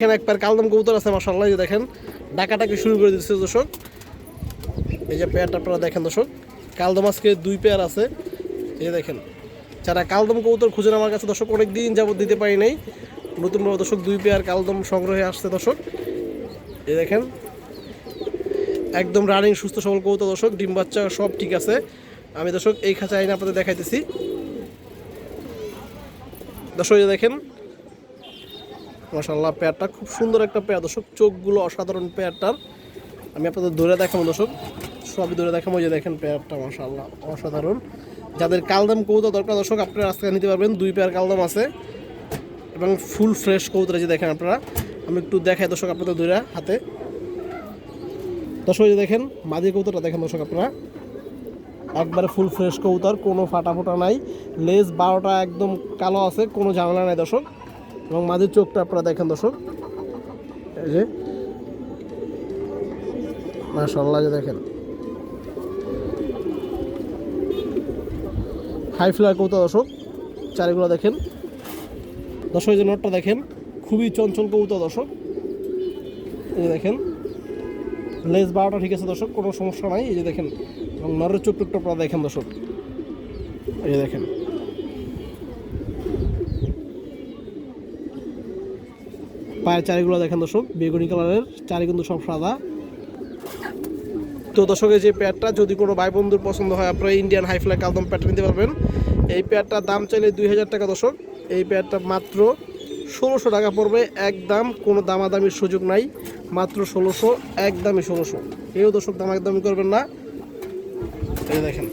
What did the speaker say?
এখানে এক পেয়ার কালদম কবুতর আছে মাসাল্লাহ দেখেন ডাকাটাকে শুরু করে দিচ্ছে দর্শক। এই যে পেয়ারটা আপনারা দেখেন দর্শক, কালদম আজকে দুই পেয়ার আছে। এই দেখেন, যারা কালদম কবুতর খুঁজেন আমার কাছে দর্শক অনেক দিন যাবত দিতে পারি নাই। নতুনভাবে দর্শক দুই পেয়ার কালদম সংগ্রহে আসছে দর্শক। এই দেখেন, একদম রানিং সুস্থ সবল কবুতর দর্শক, ডিম বাচ্চা সব ঠিক আছে। আমি দর্শক এই খাঁচা আইনে আপনাদের দেখাইতেছি। দর্শক দেখেন মাশাল্লাহ পেয়ারটা খুব সুন্দর একটা পেয়ার। দর্শক, চোখগুলো অসাধারণ পেয়ারটার। আমি আপনাদের ধরে দেখাবো দর্শক, সবই ধরে দেখাবো যে দেখেন পেয়ারটা মাশাল্লাহ অসাধারণ। যাদের কালদাম কৌতা দরকার, দর্শক, আপনারা আজকে নিতে পারবেন, দুই পেয়ার কালদাম আছে। এবং ফুল ফ্রেশ কৌতা যে দেখেন আপনারা, আমি একটু দেখাই দর্শক আপনাদের ধরে হাতে। দর্শক যে দেখেন মাদি কৌতাটা দেখেন দর্শক আপনারা। একবারে ফুল ফ্রেশ কৌতার কোনো ফাটা ফোটা নাই। লেজ বারোটা একদম কালো আছে, কোনো ঝামেলা নাই দর্শক। এবং মাঝের চোখটা আপনারা দেখেন দর্শক। এই যে। মাশাল্লাহ যে দেখেন। হাই ফ্লার কৌতা দর্শক, চারিগুলো দেখেন। দর্শক যে নটটা দেখেন, খুবই চঞ্চল কৌতা দর্শক। এই যে দেখেন। লেজ বারোটা ঠিক আছে দর্শক, কোনো সমস্যা নাই। এই যে দেখেন, এবং নরের চোখ টুকটা আপনারা দেখেন দর্শক। এই যে দেখেন। পায়ের চারিগুলো দেখেন দর্শক, বেগুনি কালারের চারি কিন্তু সব সাদা। তো দর্শকের যে প্যাডটা যদি কোনো ভাই বন্ধুর পছন্দ হয়, আপনারা ইন্ডিয়ান হাই হাইফ্লাই কালদম প্যাড নিতে পারবেন। এই প্যাডটার দাম চাইলে দুই হাজার টাকা দর্শক, এই প্যাডটা মাত্র ষোলোশো টাকা পড়বে, একদম কোনো দামাদামির সুযোগ নাই, মাত্র ষোলোশো, একদমই ষোলোশো। কেউ দর্শক দামাদামি করবেন না। এই দেখেন